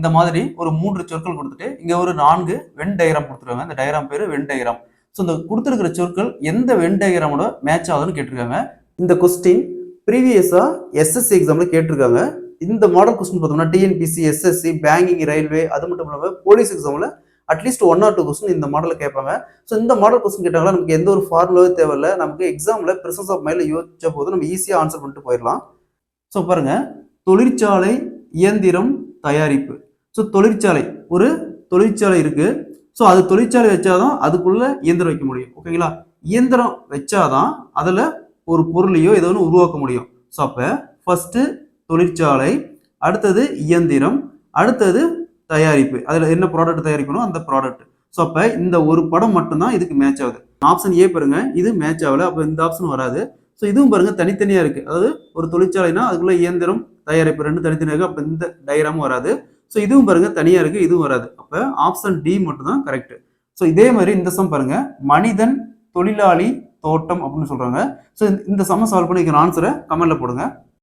இந்த மாதிரி ஒரு மூன்று சொற்கள் கொடுத்துட்டு இங்க ஒரு நான்கு வென் டயக்ராம் கொடுத்துருக்காங்க. இந்த டயக்ராம் பேரு வென் டயக்ராம் ஸோ இந்த கொடுத்துருக்கிற சொற்கள் எந்த வென் டயக்ராமோட மேட்ச் ஆகுதுன்னு கேட்டிருக்காங்க. இந்த கொஸ்டின் ப்ரீவியஸா எஸ்எஸ்சி எக்ஸாம்ல கேட்டிருக்காங்க. இந்த மாடல் கொஸ்டின் பார்த்தோம்னா டிஎன்பிசி எஸ்எஸ்சி பேங்கிங் ரயில்வே அது மட்டும் இல்லாமல் போலீஸ் எக்ஸாம்ல at least one or two question இந்த மாடலில் கேட்பாங்க. ஸோ இந்த மாடல் கொஸ்டின் கேட்டாங்களா நமக்கு எந்த ஒரு ஃபார்முலாவே தேவையில்ல. நமக்கு எக்ஸாமில் ப்ரெசன்ஸ் ஆஃப் மைண்டில் யோசிச்ச போது நம்ம ஈஸியாக ஆன்சர் பண்ணிட்டு போயிடலாம். ஸோ பாருங்கள் தொழிற்சாலை இயந்திரம் தயாரிப்பு. ஸோ தொழிற்சாலை. ஒரு தொழிற்சாலை இருக்கு. ஸோ அது தொழிற்சாலை வச்சாதான் அதுக்குள்ள இயந்திரம் வைக்க முடியும். ஓகேங்களா இயந்திரம் வச்சாதான் அதில் ஒரு பொருளையோ ஏதோ ஒன்று உருவாக்க முடியும். ஸோ அப்போ ஃபஸ்ட்டு தொழிற்சாலை அடுத்தது இயந்திரம் அடுத்தது தயாரிப்பு. அதில் என்ன ப்ராடக்ட் தயாரிக்கணும்? அந்த ப்ராடக்ட் ஸோ அப்போ இந்த ஒரு படம் மட்டும்தான் இதுக்கு மேட்ச் ஆகுது. ஆப்ஷன் ஏ பாருங்க. இது மேட்ச் ஆகல. அப்போ இந்த ஆப்ஷன் வராது. ஸோ இதுவும் பாருங்க தனித்தனியாக இருக்குது அதாவது ஒரு தொழிற்சாலைனா அதுக்குள்ள இயந்திரம் தயாரிப்பு ரெண்டு தனித்தனியாக இருக்குது அப்போ இந்த டயராமும் வராது. ஸோ இதுவும் பாருங்க தனியாக இருக்குது இதுவும் வராது. அப்போ ஆப்ஷன் டி மட்டும் தான் கரெக்ட் ஸோ இதே மாதிரி இந்த சம் பாருங்க மனிதன் தொழிலாளி தோட்டம் அப்படின்னு சொல்கிறாங்க ஸோ இந்த சம்ம சால்வ் பண்ணி ஆன்சரை கமெண்டில் போடுங்க.